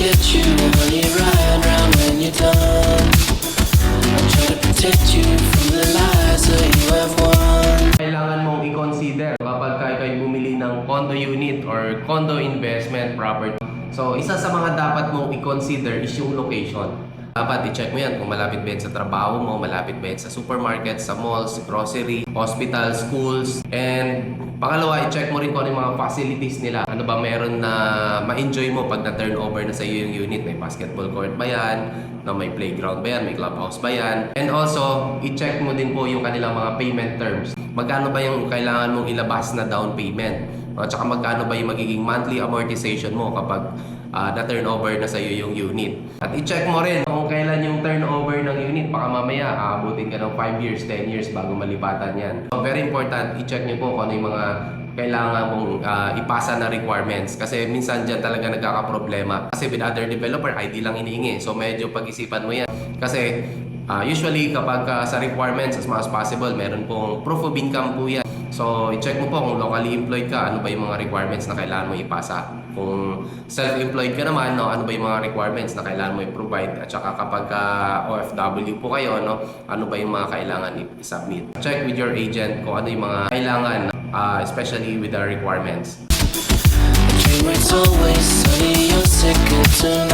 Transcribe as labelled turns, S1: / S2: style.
S1: get you a honey ride round when you're done. I'll try to protect you from the lies that you have won.
S2: Kailangan mong i-consider kapag kayo kayo bumili ng condo unit or condo investment property. So, isa sa mga dapat mong i-consider is yung location. Dapat i-check mo yan kung malapit ba yan sa trabaho mo, malapit ba yan sa supermarket, sa malls, grocery, hospital, schools. And pangalawa, i-check mo rin kung ano yung mga facilities nila. Ano ba meron na ma-enjoy mo pag na-turnover na sa iyo yung unit. May basketball court ba yan? No, may playground ba yan? May clubhouse ba yan? And also, i-check mo din po yung kanilang mga payment terms. Magkano ba yung kailangan mong ilabas na down payment? At saka magkano ba yung magiging monthly amortization mo kapag ah, na-turnover na sa iyo yung unit. At i-check mo rin kung kailan yung turnover ng unit. Baka mamaya aabutin ka ng 5 years, 10 years bago malipatan yan. So, very important, i-check nyo po kung ano yung mga kailangan mong ah, ipasa na requirements. Kasi minsan dyan talaga nagkakaproblema. Kasi with other developer, ID lang iniingi. So medyo pag-isipan mo yan. Kasi ah, usually kapag ah, sa requirements as much as possible, meron pong proof of income po yan. So, i-check mo po kung locally employed ka, ano ba yung mga requirements na kailangan mo ipasa. Kung self-employed ka naman, no, ano ba yung mga requirements na kailangan mo i-provide. At saka kapag ka OFW po kayo, no, ano ba yung mga kailangan i-submit. Check with your agent kung ano yung mga kailangan, ah, especially with the requirements.
S1: The always sunny, you're to